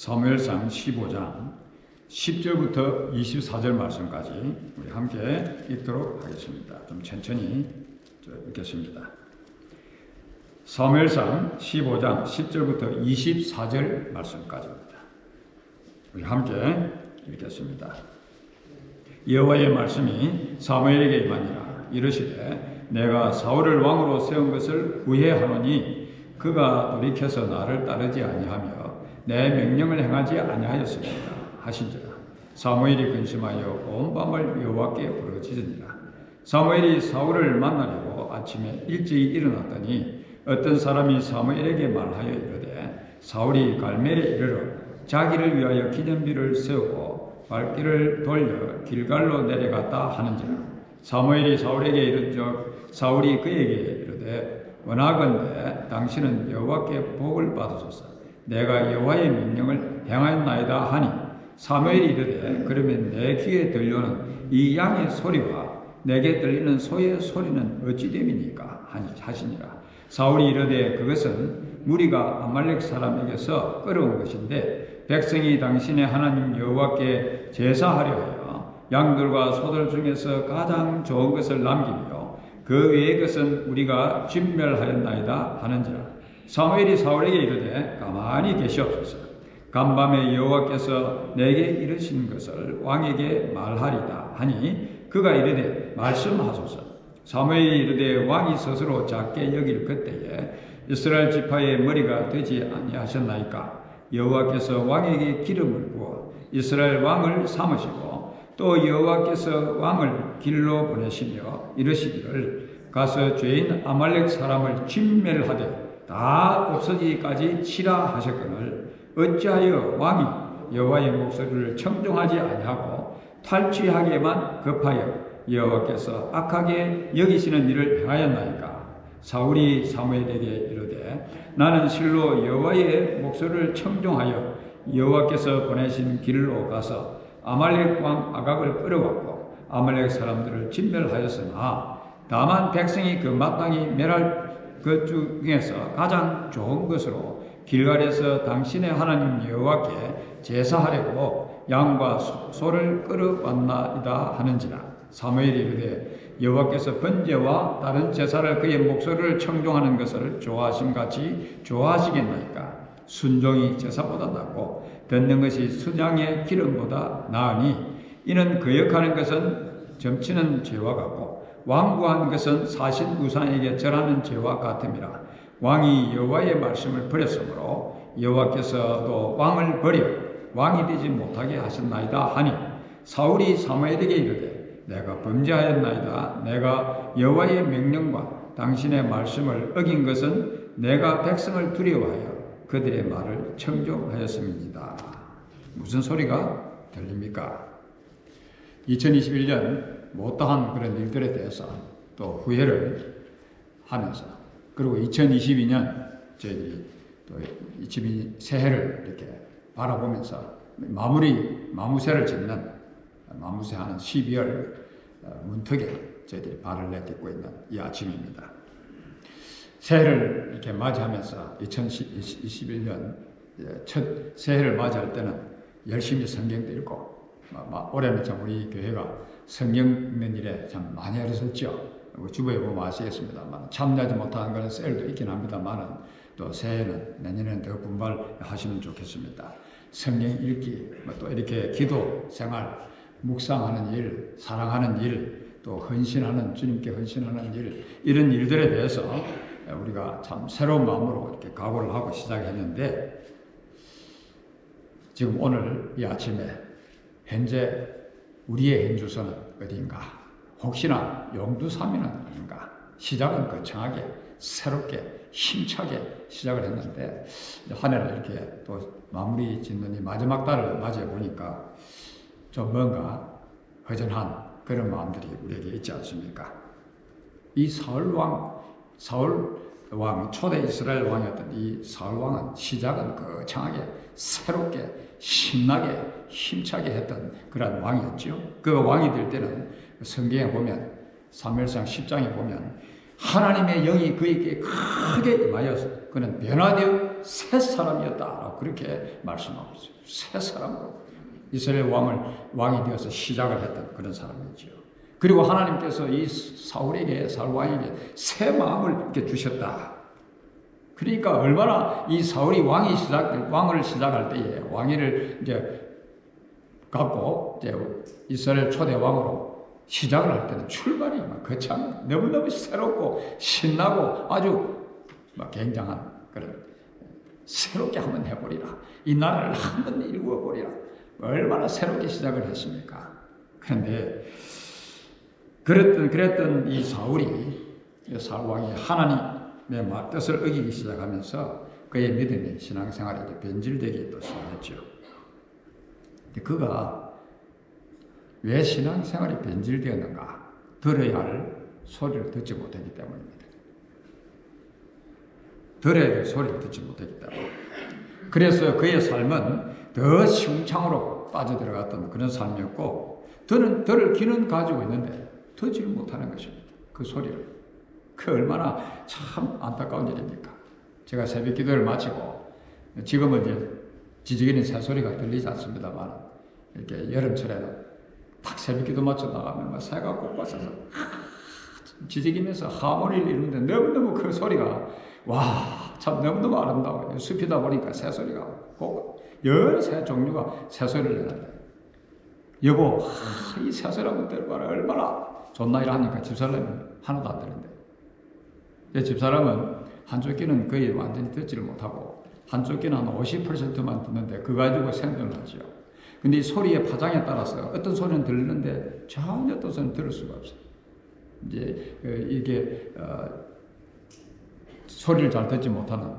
사무엘상 15장 10절부터 24절 말씀까지 우리 함께 읽도록 하겠습니다. 좀 천천히 읽겠습니다. 사무엘상 15장 10절부터 24절 말씀까지입니다. 우리 함께 읽겠습니다. 여호와의 말씀이 사무엘에게 임하니라 이르시되 내가 사울을 왕으로 세운 것을 후회하노니 그가 돌이켜서 나를 따르지 아니하며 내 명령을 행하지 아니하였습니다. 하신지라. 사무엘이 근심하여 온 밤을 여호와께 부르짖으니라. 사무엘이 사울을 만나려고 아침에 일찍 일어났더니 어떤 사람이 사무엘에게 말하여 이르되 사울이 갈멜에 이르러 자기를 위하여 기념비를 세우고 발길을 돌려 길갈로 내려갔다 하는지라. 사무엘이 사울에게 이른적 사울이 그에게 이르되 원하건대 당신은 여호와께 복을 받으소서 내가 여호와의 명령을 행하였나이다 하니 사무엘이 이르되 그러면 내 귀에 들려오는 이 양의 소리와 내게 들리는 소의 소리는 어찌 됨이니까 하니 하시니라. 사울이 이르되 그것은 무리가 아말렉 사람에게서 끌어온 것인데 백성이 당신의 하나님 여호와께 제사하려 하여 양들과 소들 중에서 가장 좋은 것을 남기며 그 외의 것은 우리가 진멸하였나이다 하는지라 사무엘이 사울에게 이르되 가만히 계시옵소서. 간밤에 여호와께서 내게 이르신 것을 왕에게 말하리다 하니 그가 이르되 말씀하소서. 사무엘이 이르되 왕이 스스로 작게 여길 그때에 이스라엘 지파의 머리가 되지 아니하셨나이까 여호와께서 왕에게 기름을 부어 이스라엘 왕을 삼으시고 또 여호와께서 왕을 길로 보내시며 이르시기를 가서 죄인 아말렉 사람을 진멸하되 다 없어지기까지 치라 하셨거늘 어찌하여 왕이 여호와의 목소리를 청종하지 아니하고 탈취하기에만 급하여 여호와께서 악하게 여기시는 일을 행하였나이까? 사울이 사무엘에게 이르되 나는 실로 여호와의 목소리를 청종하여 여호와께서 보내신 길로 가서 아말렉 왕 아각을 끌어왔고 아말렉 사람들을 진멸하였으나 다만 백성이 그 마땅히 멸할 그 중에서 가장 좋은 것으로 길갈에서 당신의 하나님 여호와께 제사하려고 양과 소를 끌어왔나이다 하는지라. 사무엘이 이르되 여호와께서 번제와 다른 제사를 그의 목소리를 청종하는 것을 좋아하심 같이 좋아하시겠나이까? 순종이 제사보다 낫고 듣는 것이 수장의 기름보다 나으니 이는 거역하는 것은 점치는 죄와 같고 왕구한 것은 사실 우상에게 절하는 죄와 같음이라 왕이 여호와의 말씀을 버렸으므로 여호와께서도 왕을 버려 왕이 되지 못하게 하셨나이다 하니 사울이 사무엘에게 이르되 내가 범죄하였나이다 내가 여호와의 명령과 당신의 말씀을 어긴 것은 내가 백성을 두려워하여 그들의 말을 청종하였음입니다. 무슨 소리가 들립니까? 2021년 못다한 그런 일들에 대해서 또 후회를 하면서 그리고 2022년 저희들이 또 22, 새해를 이렇게 바라보면서 마무리 마무새를 짓는 마무새하는 12월 어, 문턱에 저희들이 발을 내딛고 있는 이 아침입니다. 새해를 이렇게 맞이하면서 2021년 첫 새해를 맞이할 때는 열심히 성경도 읽고 올해는 참 우리 교회가 성경 읽는 일에 참 많이 애쓰셨죠. 주부에 보면 아시겠습니다만 참여하지 못하는 것은 셀도 있긴 합니다만 또 새해는 내년에는 더 분발하시면 좋겠습니다. 성경 읽기, 뭐또 이렇게 기도 생활, 묵상하는 일, 사랑하는 일, 또 헌신하는 주님께 헌신하는 일 이런 일들에 대해서 우리가 참 새로운 마음으로 이렇게 각오를 하고 시작했는데 지금 오늘 이 아침에 현재 우리의 행주소는 어디인가? 혹시나 용두삼이는 아닌가? 시작은 거창하게 새롭게 힘차게 시작을 했는데 한 해를 이렇게 또 마무리 짓는 이 마지막 달을 맞이해 보니까 좀 뭔가 허전한 그런 마음들이 우리에게 있지 않습니까? 이 사울 왕, 사울 왕, 초대 이스라엘 왕이었던 이 사울 왕은 시작은 거창하게 새롭게 신나게 힘차게 했던 그런 왕이었죠. 그 왕이 될 때는 성경에 보면 사무엘상 10장에 보면 하나님의 영이 그에게 크게 임하여서 그는 변화되어 새 사람이었다. 그렇게 말씀하고 있어요. 새 사람으로 이스라엘 왕을 왕이 되어서 시작을 했던 그런 사람이지요. 그리고 하나님께서 이 사울에게 사울 왕에게 새 마음을 이렇게 주셨다. 그러니까 얼마나 이 사울이 왕이 시작 왕을 시작할 때에 왕위를 이제 갖고 이제 이스라엘 초대 왕으로 시작을 할 때는 출발이 막 거창 너무너무 새롭고 신나고 아주 막 굉장한 그런 새롭게 한번 해버리라 이 나라를 한번 일구어 버리라 얼마나 새롭게 시작을 했습니까? 그런데 그랬던 그랬던 이 사울이 사울 왕이 하나님 의말 뜻을 어기기 시작하면서 그의 믿음이 신앙생활에 변질되기 또 시작했죠. 그가 왜 신앙생활이 변질되었는가? 들어야 할 소리를 듣지 못했기 때문입니다. 들어야 될 소리를 듣지 못했기 때문에. 그래서 그의 삶은 더 시궁창으로 빠져들어갔던 그런 삶이었고, 들은, 들을 귀는 가지고 있는데, 듣지를 못하는 것입니다. 그 소리를. 그 얼마나 참 안타까운 일입니까? 제가 새벽 기도를 마치고, 지금은 이제 지지기는 새소리가 들리지 않습니다만, 이렇게 여름철에는 딱 새벽 기도 마쳐 나가면 막 새가 꽃밭에서 지지기면서 하모니를 이루는데 너무너무 그 소리가 와, 참 너무너무 아름다워요. 숲이다 보니까 새소리가 꼭 여러 새 종류가 새소리를 내는데 여보, 하, 이 새소리 한번 들어봐라. 얼마나 좋나 이러니까 집사람이 하나도 안 들는데 내 집사람은 한쪽 귀는 거의 완전히 듣지를 못하고 한쪽 귀는 한 50%만 듣는데 그거 가지고 생존을 하죠. 근데 이 소리의 파장에 따라서 어떤 소리는 들리는데 전혀 어떤 소리는 들을 수가 없어요. 이제 어, 이게 어, 소리를 잘 듣지 못하는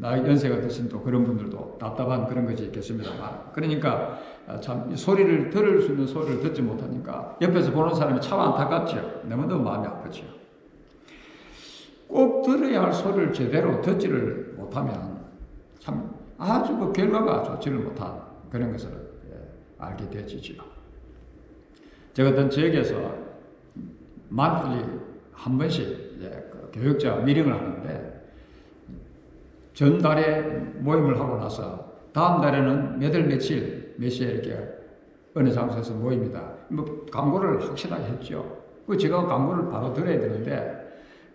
나 연세가 드신 또 그런 분들도 답답한 그런 것이 있겠습니다만 그러니까 어, 참 소리를 들을 수 있는 소리를 듣지 못하니까 옆에서 보는 사람이 참 안타깝죠. 너무너무 마음이 아프죠. 꼭 들어야 할 소리를 제대로 듣지를 못하면 참 아주 그 결과가 좋지를 못한 그런 것을 예, 알게 되지요. 제가 어떤 지역에서 만틀리 한 번씩 그 교육자 미팅을 하는데 전달에 모임을 하고 나서 다음 달에는 몇월 며칠 몇 시에 이렇게 어느 장소에서 모입니다. 뭐 광고를 확실하게 했죠. 그 제가 광고를 바로 들어야 되는데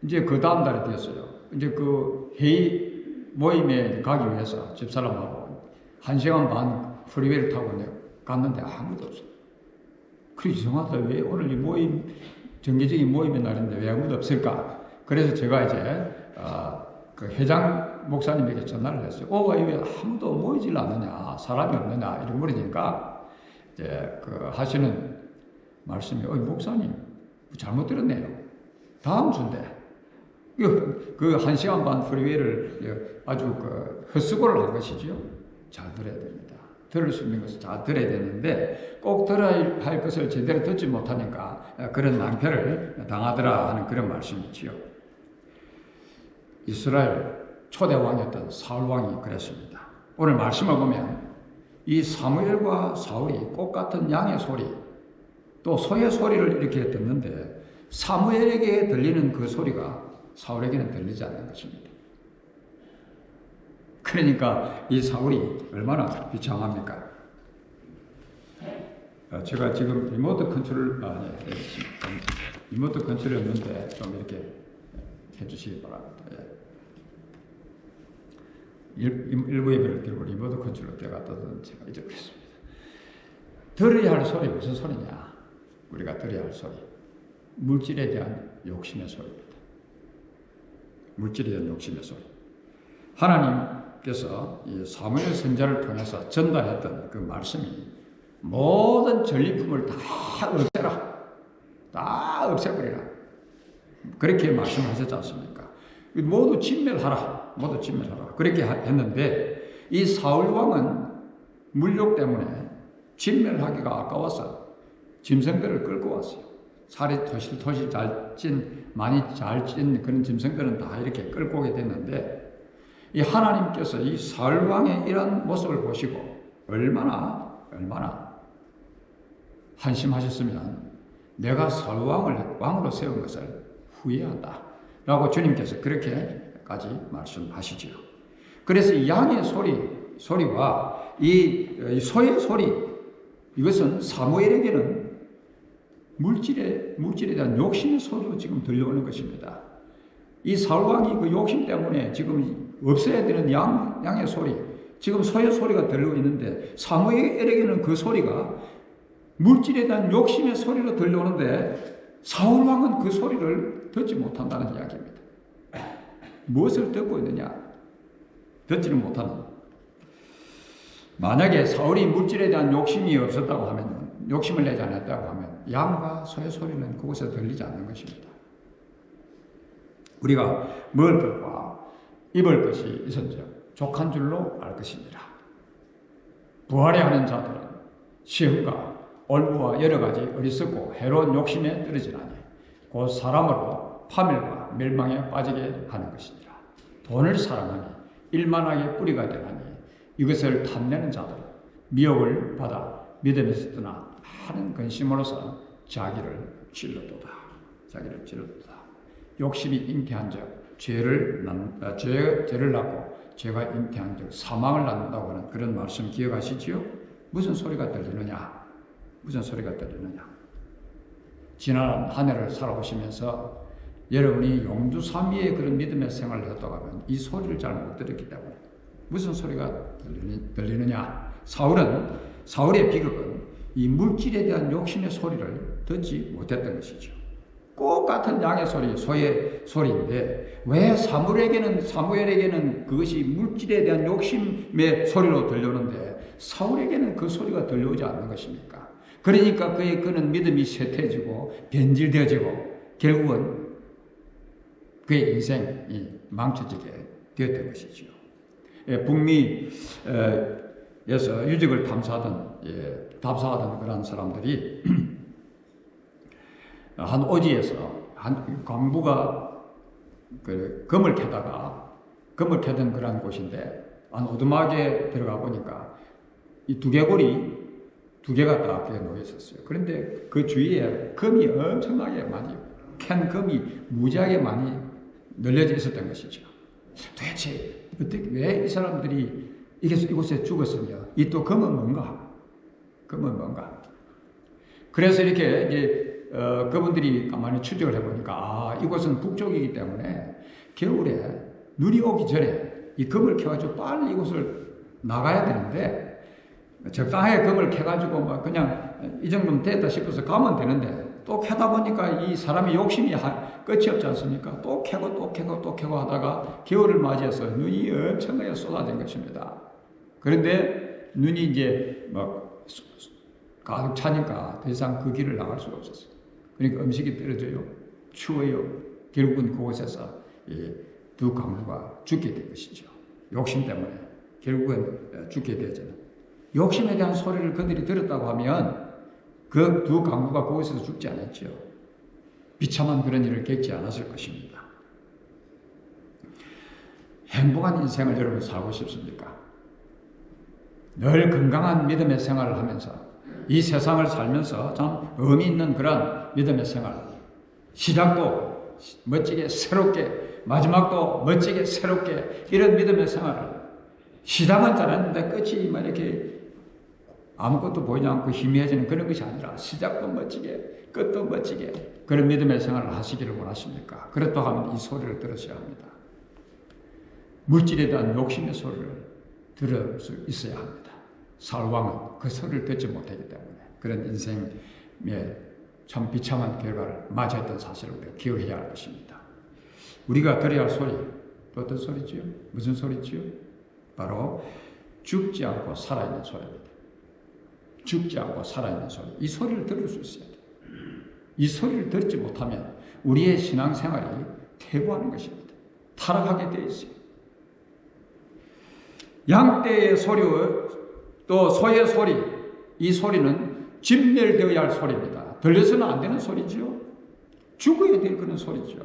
이제 그 다음 달에 되었어요. 이제 그 회의 모임에 가기 위해서 집사람하고 한 시간 반 프리웨이를 타고 갔는데 아무도 없어. 그래 이상하다. 왜 오늘 이 모임 정기적인 모임의 날인데 왜 아무도 없을까? 그래서 제가 이제 어, 그 회장 목사님에게 전화를 했어요. 어, 왜 아무도 모이질 않느냐? 사람이 없느냐? 이런 물으니까 이제 그 하시는 말씀이 어, 목사님 잘못 들었네요. 다음 주인데 그한 시간 반 프리웨이를 아주 그 헛수고를 한 것이죠. 잘 들어야 됩니다. 들을 수 있는 것을 잘 들어야 되는데 꼭 들어야 할 것을 제대로 듣지 못하니까 그런 낭패를 당하더라 하는 그런 말씀이지요. 이스라엘 초대 왕이었던 사울 왕이 그랬습니다. 오늘 말씀을 보면 이 사무엘과 사울이 꽃 같은 양의 소리 또 소의 소리를 이렇게 듣는데 사무엘에게 들리는 그 소리가 사울에게는 들리지 않는 것입니다. 그러니까 이 사울이 얼마나 비참합니까? 어, 제가 지금 리모트 컨트롤, 아, 네, 리모트 컨트롤이 없는데 좀 이렇게 해주시기 바랍니다. 예. 일, 부 예배를 들고 리모트 컨트롤 때가 떠든 제가 잊어버렸습니다. 들어야 할 소리 무슨 소리냐? 우리가 들어야 할 소리. 물질에 대한 욕심의 소리입니다. 물질에 대한 소리. 하나님께서 이 사무엘 선자를 통해서 전달했던 그 말씀이 모든 전리품을 다 없애라. 다 없애버리라. 그렇게 말씀하셨지 않습니까? 모두 진멸하라. 모두 진멸하라. 그렇게 했는데 이 사울 왕은 물욕 때문에 진멸하기가 아까워서 짐승들을 끌고 왔어요. 살이 토실 토실 잘 찐, 많이 잘 찐 그런 짐승들은 다 이렇게 끌고 오게 됐는데, 이 하나님께서 이 사울왕의 이런 모습을 보시고, 얼마나, 얼마나 한심하셨으면, 내가 사울왕을 왕으로 세운 것을 후회한다. 라고 주님께서 그렇게까지 말씀하시지요. 그래서 이 양의 소리, 소리와 이 소의 소리, 이것은 사무엘에게는 물질에, 물질에 대한 욕심의 소리로 지금 들려오는 것입니다. 이 사울왕이 그 욕심 때문에 지금 없어야 되는 양, 양의 소리, 지금 소의 소리가 들리고 있는데 사무엘에게는 그 소리가 물질에 대한 욕심의 소리로 들려오는데 사울 왕은 그 소리를 듣지 못한다는 이야기입니다. 무엇을 듣고 있느냐? 듣지는 못하는. 만약에 사울이 물질에 대한 욕심이 없었다고 하면, 욕심을 내지 않았다고 하면, 양과 소의 소리는 그곳에 들리지 않는 것입니다. 우리가 먹을 것과 입을 것이 있은즉 족한 줄로 알 것이니라. 부활해 하는 자들은 시험과 올무와 여러 가지 어리석고 해로운 욕심에 떨어지나니 곧 사람으로 파멸과 멸망에 빠지게 하는 것이니라. 돈을 사랑하니 일만하게 뿌리가 되나니 이것을 탐내는 자들은 미혹을 받아 믿음에서 떠나 하는 근심으로서 자기를 찔러도다. 자기를 찔러도다. 욕심이 잉태한 적 죄를 낳, 아, 죄, 죄를 낳고 죄가 잉태한 적 사망을 낳는다고 하는 그런 말씀 기억하시지요? 무슨 소리가 들리느냐? 무슨 소리가 들리느냐? 지난 한 해를 살아오시면서 여러분이 용두삼위의 그런 믿음의 생활을 했다고 하면 이 소리를 잘 못 들었기 때문에 무슨 소리가 들리느, 냐 사울은 사울의 비극은 이 물질에 대한 욕심의 소리를 듣지 못했던 것이죠. 꼭 같은 양의 소리, 소의 소리인데 왜 사무엘에게는 사무엘에게는 그것이 물질에 대한 욕심의 소리로 들려오는데 사울에게는 그 소리가 들려오지 않는 것입니까? 그러니까 그의 그는 믿음이 쇠퇴해지고 변질되어지고 결국은 그의 인생이 망쳐지게 되었던 것이죠. 예, 북미에서 유적을 탐사하던 예, 답사하던 그런 사람들이 한 오지에서 한 광부가 그 금을 캐다가 금을 캐던 그런 곳인데 한 오두막에 들어가 보니까 이 두개골이 두 개가 다 앞에 놓여 있었어요. 그런데 그 주위에 금이 엄청나게 많이 캔 금이 무지하게 많이 널려져 있었던 것이죠. 도대체 어떻게 왜 이 사람들이 이곳에 죽었으며 이 또 금은 뭔가? 금은 뭔가? 그래서 이렇게 이제 어, 그분들이 가만히 추적을 해보니까 아, 이곳은 북쪽이기 때문에 겨울에 눈이 오기 전에 이 금을 캐가지고 빨리 이곳을 나가야 되는데 적당하게 금을 캐가지고 막 그냥 이 정도면 됐다 싶어서 가면 되는데 또 캐다 보니까 이 사람의 욕심이 끝이 없지 않습니까? 또 캐고 또 캐고 또 캐고 하다가 겨울을 맞이해서 눈이 엄청나게 쏟아진 것입니다. 그런데 눈이 이제 막 가득 차니까 더 이상 그 길을 나갈 수가 없었어요. 그러니까 음식이 떨어져요. 추워요. 결국은 그곳에서 두 강부가 죽게 된 것이죠. 욕심 때문에 결국은 죽게 되죠. 욕심에 대한 소리를 그들이 들었다고 하면 그 두 강부가 그곳에서 죽지 않았죠. 비참한 그런 일을 겪지 않았을 것입니다. 행복한 인생을 여러분 살고 싶습니까? 늘 건강한 믿음의 생활을 하면서 이 세상을 살면서 참 의미 있는 그런 믿음의 생활. 시작도 멋지게 새롭게, 마지막도 멋지게 새롭게 이런 믿음의 생활을 시작은 잘했는데 끝이 막 이렇게 아무것도 보이지 않고 희미해지는 그런 것이 아니라 시작도 멋지게, 끝도 멋지게 그런 믿음의 생활을 하시기를 원하십니까? 그렇다고 하면 이 소리를 들으셔야 합니다. 물질에 대한 욕심의 소리를 들을 수 있어야 합니다. 사울왕은 그 소리를 듣지 못하기 때문에 그런 인생의 참 비참한 결과를 맞이했던 사실을 우리가 기억해야 할 것입니다. 우리가 들어야 할 소리, 또 어떤 소리지요? 무슨 소리지요? 바로 죽지 않고 살아있는 소리입니다. 죽지 않고 살아있는 소리. 이 소리를 들을 수 있어야 돼요. 이 소리를 듣지 못하면 우리의 신앙생활이 퇴보하는 것입니다. 타락하게 되어 있어요. 양떼의 소리, 또 소의 소리, 이 소리는 진멸되어야 할 소리입니다. 들려서는 안 되는 소리지요. 죽어야 될 그런 소리죠.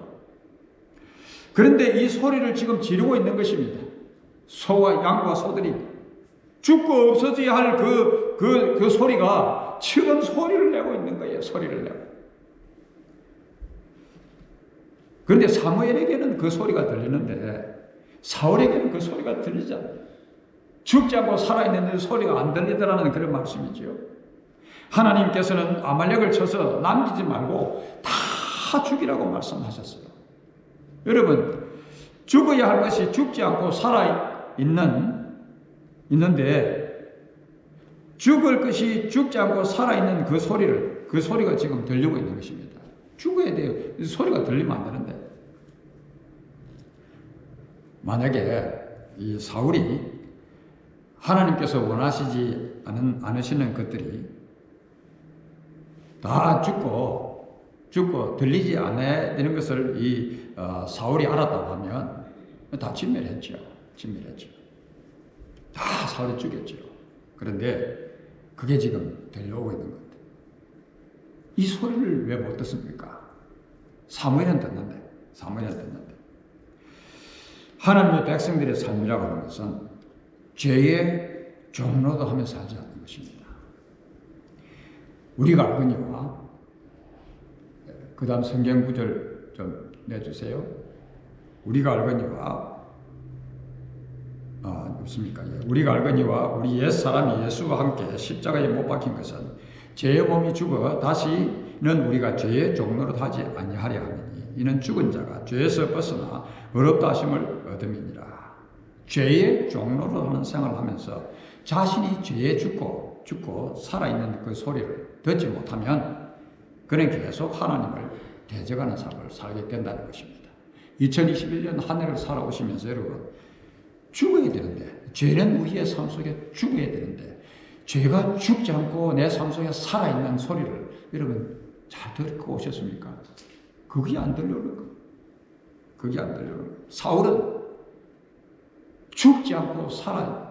그런데 이 소리를 지금 지르고 있는 것입니다. 소와 양과 소들이 죽고 없어져야 할 그, 그, 그 소리가 지금 소리를 내고 있는 거예요. 소리를 내고. 그런데 사무엘에게는 그 소리가 들리는데 사울에게는 그 소리가 들리지 않아요. 죽지 않고 살아있는 그 소리가 안 들리더라는 그런 말씀이죠. 하나님께서는 아말렉을 쳐서 남기지 말고 다 죽이라고 말씀하셨어요. 여러분, 죽어야 할 것이 죽지 않고 살아있는, 있는데, 죽을 것이 죽지 않고 살아있는 그 소리를, 그 소리가 지금 들리고 있는 것입니다. 죽어야 돼요. 소리가 들리면 안 되는데. 만약에 이 사울이 하나님께서 원하시지 않은, 않으시는 것들이 다 죽고, 죽고 들리지 않아야 되는 것을 이 어, 사울이 알았다고 하면 다 진멸했죠. 진멸했죠. 다 사울이 죽였죠. 그런데 그게 지금 들려오고 있는 겁니다. 이 소리를 왜 못 듣습니까? 사무엘은 듣는데, 사무엘은 듣는데. 하나님의 백성들의 삶이라고 하는 것은 죄의 종로도 하며 살지 않는 것입니다. 우리가 알거니와 그 다음 성경 구절 좀 내주세요. 우리가 알거니와 아, 없습니까? 예. 우리가 알거니와 우리 옛 사람이 예수와 함께 십자가에 못 박힌 것은 죄의 몸이 죽어 다시는 우리가 죄의 종로로 하지 아니하려 하느니 이는 죽은 자가 죄에서 벗어나 어렵다 하심을 얻음이니라. 죄의 종로로 하는 생활을 하면서 자신이 죄에 죽고 죽고 살아있는 그 소리를 듣지 못하면 그는 계속 하나님을 대적하는 삶을 살게 된다는 것입니다. 2021년 한 해를 살아오시면서 여러분 죽어야 되는데 죄는 우리의 삶 속에 죽어야 되는데 죄가 죽지 않고 내 삶 속에 살아있는 소리를 여러분 잘 듣고 오셨습니까? 그게 안 들려오는 거. 그게 안 들려오는 거. 사울은 죽지 않고 살아.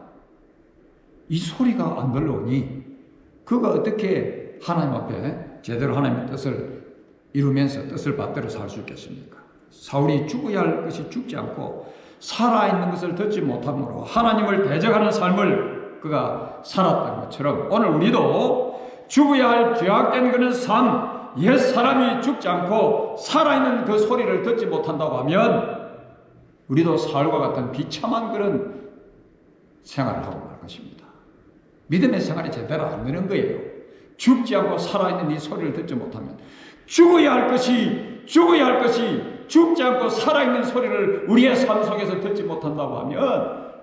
이 소리가 안 들려오니 그가 어떻게 하나님 앞에 제대로 하나님의 뜻을 이루면서 뜻을 받들어 살 수 있겠습니까? 사울이 죽어야 할 것이 죽지 않고 살아있는 것을 듣지 못함으로 하나님을 대적하는 삶을 그가 살았던 것처럼 오늘 우리도 죽어야 할 죄악된 그런 삶, 옛 사람이 죽지 않고 살아있는 그 소리를 듣지 못한다고 하면 우리도 사울과 같은 비참한 그런 생활을 하고 말 것입니다. 믿음의 생활이 제대로 안 되는 거예요. 죽지 않고 살아있는 이 소리를 듣지 못하면 죽어야 할 것이 죽어야 할 것이 죽지 않고 살아있는 소리를 우리의 삶 속에서 듣지 못한다고 하면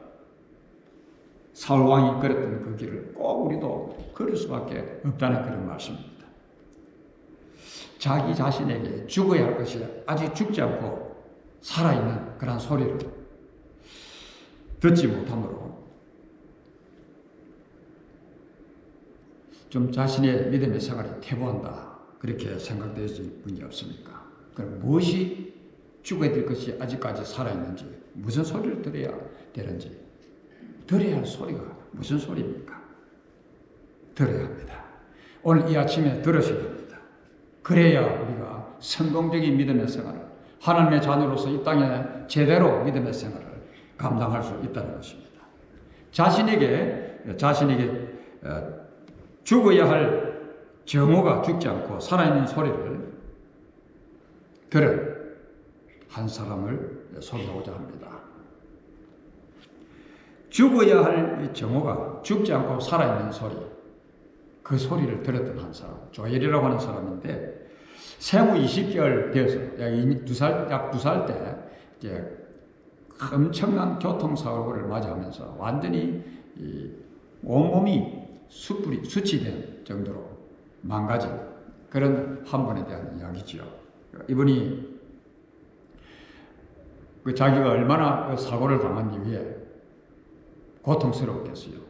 사울 왕이 걸었던 그 길을 꼭 우리도 걸을 수밖에 없다는 그런 말씀입니다. 자기 자신에게 죽어야 할 것이 아직 죽지 않고 살아있는 그런 소리를 듣지 못함으로 좀 자신의 믿음의 생활이 퇴보한다. 그렇게 생각되실 분이 없습니까? 그럼 무엇이 죽어야 될 것이 아직까지 살아있는지, 무슨 소리를 들어야 되는지, 들어야 할 소리가 무슨 소리입니까? 들어야 합니다. 오늘 이 아침에 들으셔야 합니다. 그래야 우리가 성공적인 믿음의 생활을, 하나님의 자녀로서 이 땅에 제대로 믿음의 생활을 감당할 수 있다는 것입니다. 자신에게, 자신에게 어, 죽어야 할 정오가 죽지 않고 살아있는 소리를 들은 한 사람을 소개하고자 합니다. 죽어야 할 정오가 죽지 않고 살아있는 소리, 그 소리를 들었던 한 사람, 조엘이라고 하는 사람인데, 생후 20개월 되어서, 약두 살, 때, 이제 엄청난 교통사고를 맞이하면서 완전히 온몸이 수풀이, 수치된 정도로 망가진 그런 한 분에 대한 이야기지요. 이분이 그 자기가 얼마나 그 사고를 당한 이후에 고통스러웠겠어요.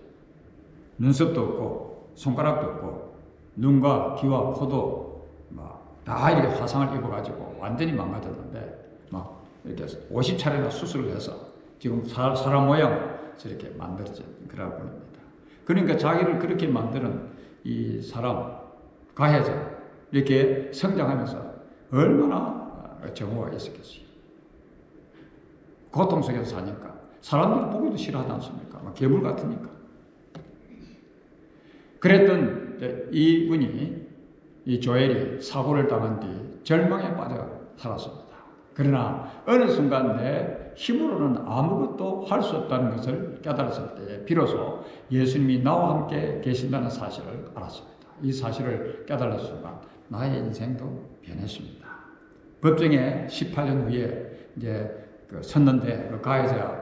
눈썹도 없고 손가락도 없고 눈과 귀와 코도 막 다 이렇게 화상을 입어가지고 완전히 망가졌는데 막 이렇게 50차례나 수술을 해서 지금 사람, 모양 저렇게 만들어진 그런 분입니다. 그러니까 자기를 그렇게 만드는 이 사람, 가해자, 이렇게 성장하면서 얼마나 정오가 있었겠어요. 고통 속에서 사니까. 사람들이 보기도 싫어하지 않습니까? 막 괴물 같으니까. 그랬던 이분이, 이 조엘이 사고를 당한 뒤 절망에 빠져 살았습니다. 그러나 어느 순간 내 힘으로는 아무것도 할 수 없다는 것을 깨달았을 때에 비로소 예수님이 나와 함께 계신다는 사실을 알았습니다. 이 사실을 깨달았을 순간 나의 인생도 변했습니다. 법정에 18년 후에 이제 그 섰는데 그 가해자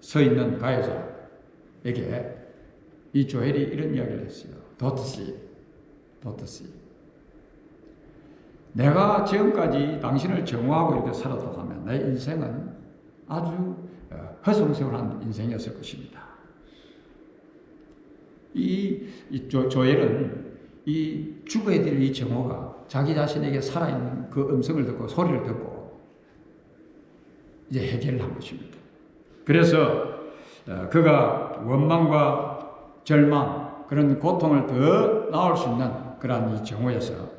서 있는 가해자에게 이 조엘이 이런 이야기를 했어요. 도트씨, 도트씨. 내가 지금까지 당신을 정오하고 이렇게 살았다고 하면 내 인생은 아주 어, 허송세월한 인생이었을 것입니다. 이, 이 조, 조엘은 이 죽어야 될 이 정오가 자기 자신에게 살아있는 그 음성을 듣고 소리를 듣고 이제 해결을 한 것입니다. 그래서 어, 그가 원망과 절망 그런 고통을 더 나올 수 있는 그러한 이 정오에서 어,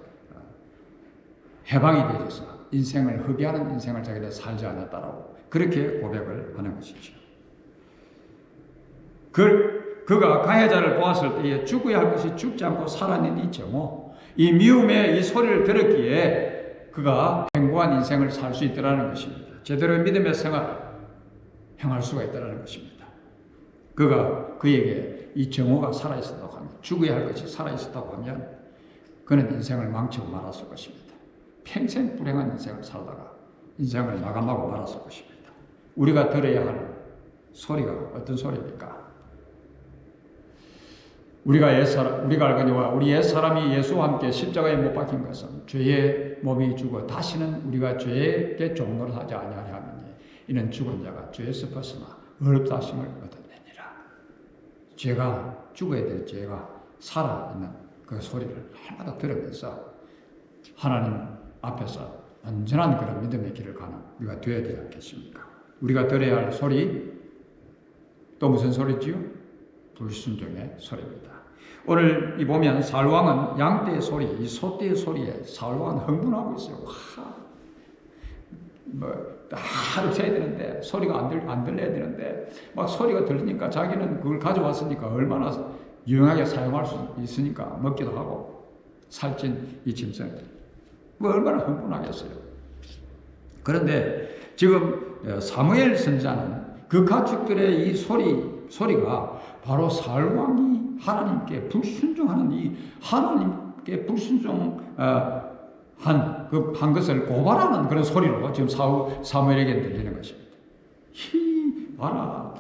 해방이 되어서 인생을 흡의하는 인생을 자기가 살지 않았다라고 그렇게 고백을 하는 것이죠. 그, 그가 가해자를 보았을 때에 죽어야 할 것이 죽지 않고 살아낸 이 정오, 이 미움의 이 소리를 들었기에 그가 행복한 인생을 살 수 있더라는 것입니다. 제대로 믿음의 생활 행할 수가 있다는 것입니다. 그가 그에게 이 정오가 살아있었다고 하면 죽어야 할 것이 살아있었다고 하면 그는 인생을 망치고 말았을 것입니다. 평생 불행한 인생을 살다가 인생을 마감하고 말았을 것입니다. 우리가 들어야 할 소리가 어떤 소리입니까? 우리가 옛사람, 우리가 알거니와 우리 옛사람이 예수와 함께 십자가에 못 박힌 것은 죄의 몸이 죽어 다시는 우리가 죄에게 종노를 하지 아니하리 하느니 이는 죽은 자가 죄에서 벗어나 어렵다 하심을 얻었느니라. 죄가 죽어야 될 죄가 살아있는 그 소리를 하나도 들으면서 하나님 앞에서 온전한 그런 믿음의 길을 가는 우리가 되어야 되지 않겠습니까? 우리가 들어야 할 소리 또 무슨 소리지요? 불순종의 소리입니다. 오늘 이 보면 사울왕은 양떼의 소리, 이 소떼의 소리에 사울왕은 흥분하고 있어요. 와, 뭐 하루 새야 되는데 소리가 안, 들, 안 들려야 되는데 막 소리가 들리니까 자기는 그걸 가져왔으니까 얼마나 유용하게 사용할 수 있으니까 먹기도 하고 살찐 이 짐승 뭐 얼마나 흥분하겠어요. 그런데 지금 어, 사무엘 선자는 그 가축들의 이 소리 소리가 바로 사울 왕이 하나님께 불순종하는 이 하나님께 불순종 어, 한, 그, 한 것을 고발하는 그런 소리로 지금 사우, 사무엘에게 들리는 것입니다. 히, 봐라.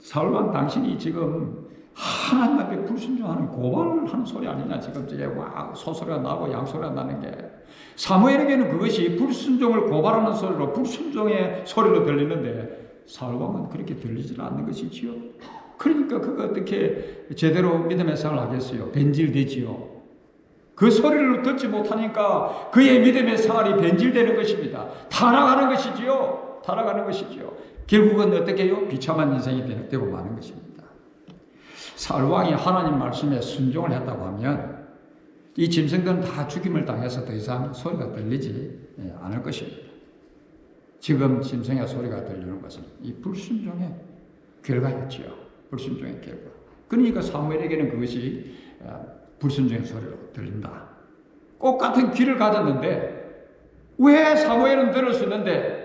사울왕 당신이 지금 하나님 앞에 불순종하는 고발을 하는 소리 아니냐. 지금 이제 와, 소소리가 나고 양소리가 나는 게. 사무엘에게는 그것이 불순종을 고발하는 소리로 불순종의 소리로 들리는데 사울 왕은 그렇게 들리지 않는 것이지요. 그러니까 그가 어떻게 제대로 믿음의 생활을 하겠어요? 변질되지요. 그 소리를 듣지 못하니까 그의 믿음의 생활이 변질되는 것입니다. 타락하는 것이지요. 타락하는 것이지요. 결국은 어떻게 해요? 비참한 인생이 되고 마는 것입니다. 사울왕이 하나님 말씀에 순종을 했다고 하면 이 짐승들은 다 죽임을 당해서 더 이상 소리가 들리지 예, 않을 것입니다. 지금 짐승의 소리가 들리는 것은 이 불순종의 결과였지요. 불순종의 결과. 그러니까 사무엘에게는 그것이 어, 불순종의 소리로 들린다. 꼭 같은 귀를 가졌는데 왜 사무엘은 들을 수 있는데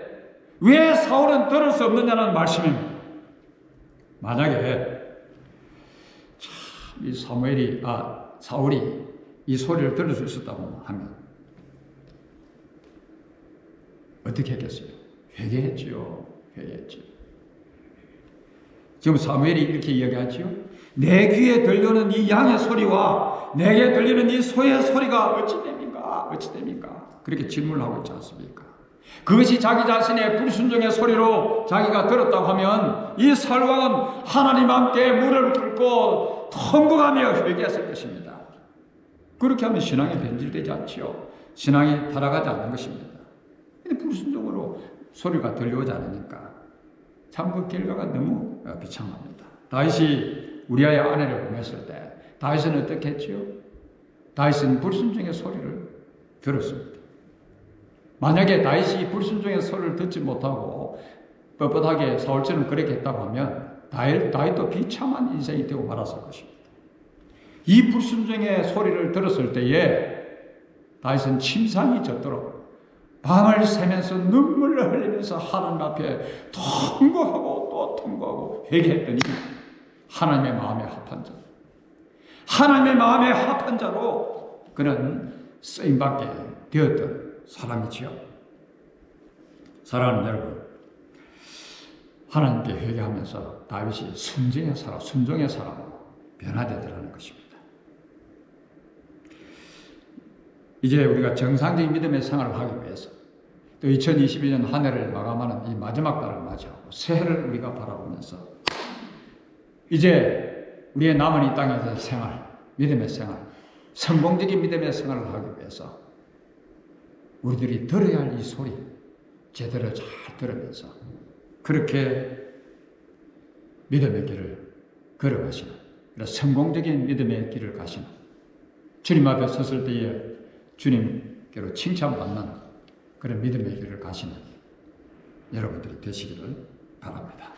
왜 사울은 들을 수 없느냐는 말씀입니다. 만약에 이 사무엘이 아 사울이 이 소리를 들을 수 있었다고 하면 어떻게 했겠어요? 회개했지요. 회개했지요. 지금 사무엘이 이렇게 이야기하지요. 내 귀에 들려는 이 양의 소리와 내게 들리는 이 소의 소리가 어찌 됩니까? 어찌 됩니까? 그렇게 질문을 하고 있지 않습니까? 그것이 자기 자신의 불순종의 소리로 자기가 들었다고 하면 이 살왕은 하나님 함께 무릎을 꿇고 통곡하며 회개했을 것입니다. 그렇게 하면 신앙이 변질되지 않지요. 신앙이 타락하지 않는 것입니다. 근데 불순종으로 소리가 들려오지 않으니까 참 그 결과가 너무 비참합니다. 다윗이 우리아의 아내를 보냈을 때 다윗은 어떻게 했지요? 다윗은 불순종의 소리를 들었습니다. 만약에 다윗이 불순종의 소리를 듣지 못하고 뻣뻣하게 사울처럼 그렇게 했다고 하면 다윗도 비참한 인생이 되고 말았을 것입니다. 이 불순종의 소리를 들었을 때에 다윗은 침상이 젖도록 밤을 새면서 눈물을 흘리면서 하나님 앞에 통곡하고 또 통곡하고 회개했더니 하나님의 마음에 합한 자. 하나님의 마음에 합한 자로 그는 쓰임받게 되었던 사람이지요. 사랑하는 여러분, 하나님께 회개하면서 다윗이 순종의 사람, 순종의 사람으로 변화되더라는 것입니다. 이제 우리가 정상적인 믿음의 생활을 하기 위해서 또 2022년 한 해를 마감하는 이 마지막 달을 맞이하고 새해를 우리가 바라보면서 이제 우리의 남은 이 땅에서 생활, 믿음의 생활, 성공적인 믿음의 생활을 하기 위해서 우리들이 들어야 할 이 소리 제대로 잘 들으면서 그렇게 믿음의 길을 걸어가시는 그런 성공적인 믿음의 길을 가시는 주님 앞에 섰을 때에 주님께로 칭찬받는 그런 믿음의 길을 가시는 여러분들이 되시기를 바랍니다.